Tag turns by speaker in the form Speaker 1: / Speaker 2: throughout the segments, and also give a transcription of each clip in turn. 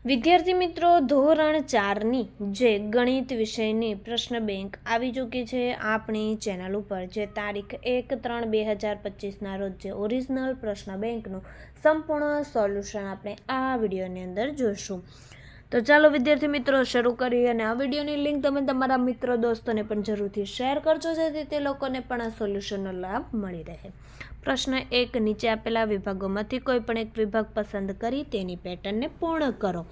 Speaker 1: વિદ્યાર્થી મિત્રો, ધોરણ ચારની જે ગણિત વિષયની પ્રશ્ન બેંક આવી ચૂકી છે આપણી ચેનલ ઉપર, જે તારીખ એક ત્રણ બે હજાર પચીસના રોજ જે ઓરિજિનલ પ્રશ્ન બેંકનું સંપૂર્ણ સોલ્યુશન આપણે આ વિડીયોની અંદર જોઈશું. તો ચાલો વિદ્યાર્થી મિત્રો, શરૂ કરીએ અને આ વિડીયોની લિંક તમે તમારા મિત્રો દોસ્તોને પણ જરૂરથી શેર કરજો, જેથી તે લોકોને પણ આ સોલ્યુશનનો લાભ મળી રહે. પ્રશ્ન એક, નીચે આપેલા વિભાગોમાંથી કોઈ પણ એક વિભાગ પસંદ કરી તેની પેટર્નને પૂર્ણ કરો.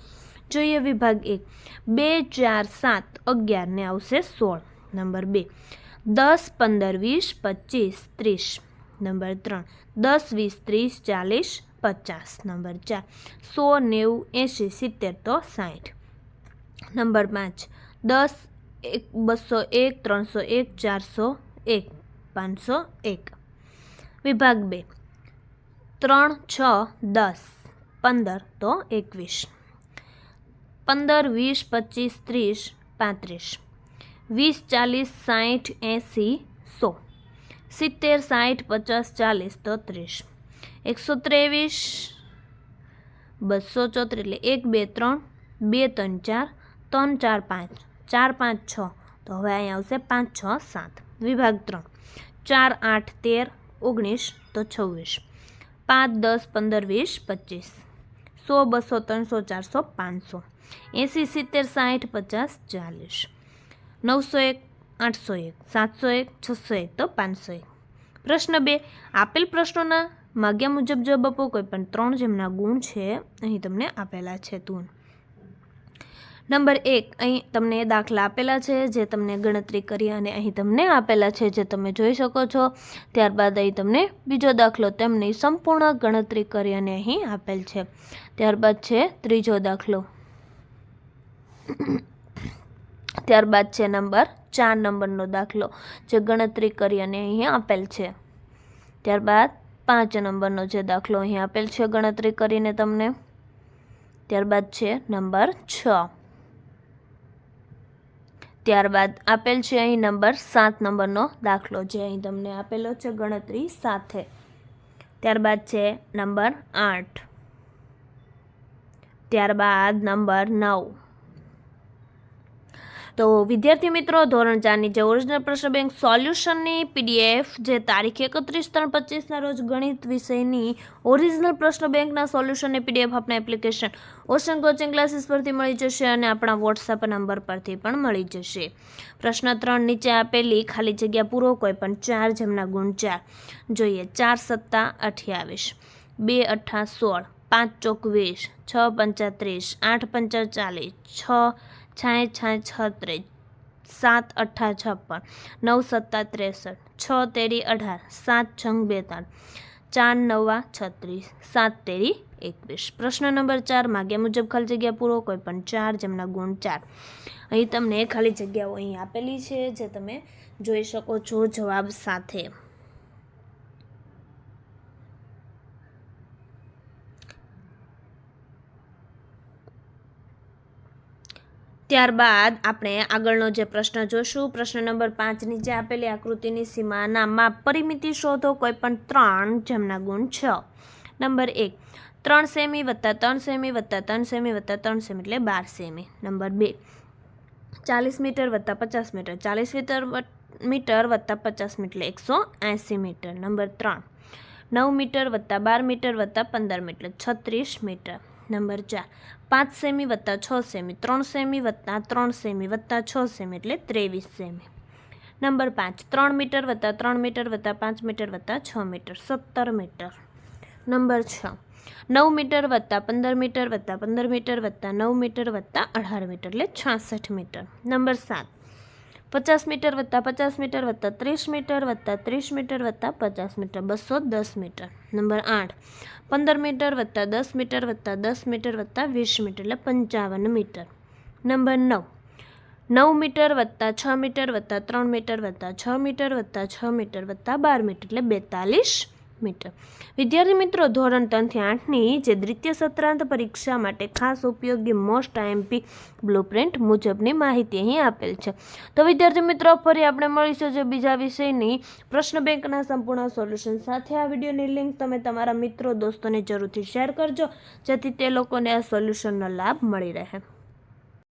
Speaker 1: જોઈએ વિભાગ એક, બે, ચાર, સાત અગિયારને આવશે સોળ. નંબર બે, દસ, પંદર, વીસ, પચીસ, ત્રીસ. નંબર ત્રણ, દસ, વીસ, ત્રીસ, ચાલીસ પચાસ નંબર ચાર સો નેવું એંશી સિત્તેર તો સાઠ નંબર પાંચ દસ એક બસો એક ત્રણસો એક ચારસો એક પાંચસો એક વિભાગ બે ત્રણ છ દસ પંદર તો એકવીસ પંદર વીસ પચીસ ત્રીસ પાંત્રીસ વીસ ચાલીસ સાઠ એંસી સો સિત્તેર સાઠ પચાસ ચાલીસ તો ત્રીસ એકસો ત્રેવીસ, બસો ચોત્રીસ એટલે એક, બે, ત્રણ બે, ત્રણ, ચાર ત્રણ, ચાર, પાંચ ચાર, પાંચ, છ. તો હવે અહીંયા આવશે પાંચ, છ, સાત. વિભાગ ત્રણ. ચાર, આઠ, તેર, ઓગણીસ, તો છવ્વીસ. પાંચ, દસ, પંદર, વીસ, પચીસ. સો, બસો, ત્રણસો, ચારસો, પાંચસો. એંસી, સિત્તેર સાઠ પચાસ, ચાલીસ. નવસો એક, આઠસો એક, સાતસો એક, છસો એક, તો પાંચસો એક. પ્રશ્ન બે. આપેલ પ્રશ્નોના માગ્યા મુજબ જવાબ આપો, કોઈ પણ ત્રણ જેમના ગુણ છે, અહીં તમને આપેલા છે તું. નંબર એક, અહીં તમને દાખલા આપેલા છે, જે તમને ગણતરી કરી અને અહીં તમને આપેલા છે, જે તમે જોઈ શકો છો. ત્યારબાદ અહીં તમને બીજો દાખલો, તેમની સંપૂર્ણ ગણતરી કરી અને અહીં આપેલ છે. ત્યારબાદ છે ત્રીજો દાખલો. ત્યારબાદ છે નંબર ચાર નંબરનો દાખલો, જે ગણતરી કરી અને અહીં આપેલ છે. ત્યારબાદ પાંચ નંબરનો જે દાખલો અહીં આપેલ છે, ગણતરી કરીને તમને. ત્યારબાદ છે નંબર છ. ત્યારબાદ આપેલ છે અહીં નંબર સાત નંબરનો દાખલો જે અહીં તમને આપેલો છે, ગણતરી સાથે. ત્યારબાદ છે નંબર આઠ. ત્યારબાદ નંબર નવ. તો વિદ્યાર્થી મિત્રો, ધોરણ ચારની જે ઓરિજિનલ પ્રશ્ન બેંક સોલ્યુશનની પીડીએફ જે તારીખ એકત્રીસ ત્રણ પચીસના રોજ ગણિત વિષયની ઓરિજિનલ પ્રશ્ન બેંકના સોલ્યુશનની પીડીએફ આપણા એપ્લિકેશન ઓશન કોચિંગ ક્લાસીસ પરથી મળી જશે અને આપણા વોટ્સઅપ નંબર પરથી પણ મળી જશે. પ્રશ્ન ત્રણ નીચે આપેલી ખાલી જગ્યા પૂરો કોઈ પણ ચાર જેમના ગુણ ચાર. જોઈએ, ચાર સત્તા અઠ્યાવીસ, બે અઠ્ઠા સોળ, પાંચ ચોક વીસ, છ પંચા ત્રીસ, આઠ પંચા ચાલીસ, છ છાય છાંય છત્રીસ, સાત અઠ્ઠા છપ્પન, નવ, સત્તા, ત્રેસઠ, છ, તેરી, અઢાર, સાત, છંગ બેતાળીસ ચાર, નવા, છત્રીસ, સાત, તેરી, એકવીસ. પ્રશ્ન નંબર ચાર, માગ્યા મુજબ ખાલી જગ્યા પૂરો કોઈ પણ ચાર, જેમના ગુણ ચાર. અહીં તમને ખાલી જગ્યાઓ અહીં આપેલી છે, જે તમે જોઈ શકો છો જવાબ સાથે. ત્યારબાદ આપણે આગળનો જે પ્રશ્ન જોશું, પ્રશ્ન નંબર પાંચ નીચે આપેલી આકૃતિની સીમાના માપ પરિમિતિ શોધો કોઈ પણ ત્રણ જેમના ગુણ છ. નંબર એક, ત્રણ સેમી વત્તા ત્રણ સેમી વત્તા ત્રણ સેમી વત્તા ત્રણ સેમી એટલે બાર સેમી. નંબર બે, ચાલીસ મીટર વત્તા પચાસ મીટર. ચાલીસ મીટર મીટર વત્તા પચાસ મીટર એટલે એકસો એંસી મીટર. નંબર ત્રણ, નવ મીટર વત્તા બાર મીટર વત્તા પંદર મીટર છત્રીસ મીટર. નંબર ચાર પાંચ સેમી વત્તા છ સેમી ત્રણ સેમી વત્તા ત્રણ સેમી વત્તા છ સેમી એટલે ત્રેવીસ સેમી. નંબર પાંચ, ત્રણ મીટર વત્તા ત્રણ મીટર વત્તા પાંચ મીટર વત્તા છ મીટર, સત્તર મીટર. નંબર છ, નવ મીટર વત્તા પંદર મીટર વત્તા પંદર મીટર વત્તા નવ મીટર વત્તા અઢાર મીટર એટલે છાસઠ મીટર. નંબર સાત પચાસ મીટર વત્તા પચાસ મીટર વત્તા ત્રીસ મીટર વત્તા ત્રીસ મીટર વત્તા પચાસ મીટર બસો દસ મીટર નંબર આઠ પંદર મીટર વત્તા દસ મીટર વત્તા દસ મીટર વત્તા વીસ મીટર એટલે પંચાવન મીટર નંબર નવ નવ મીટર વત્તા છ મીટર વત્તા ત્રણ મીટર વત્તા છ મીટર વત્તા છ મીટર વત્તા બાર મીટર એટલે બેતાલીસ મીટર. વિદ્યાર્થી મિત્રો, ધોરણ ત્રણથી આઠની જે દ્વિતીય સત્રાંત પરીક્ષા માટે ખાસ ઉપયોગી મોસ્ટ આઈએમપી બ્લુપ્રિન્ટ મુજબની માહિતી અહીં આપેલ છે. તો વિદ્યાર્થી મિત્રો, ફરી આપણે મળીશું જે બીજા વિષયની પ્રશ્ન બેંકના સંપૂર્ણ સોલ્યુશન સાથે. આ વિડીયોની લિંક તમે તમારા મિત્રો, દોસ્તોને જરૂરથી શેર કરજો, જેથી તે લોકોને આ સોલ્યુશનનો લાભ મળી રહે.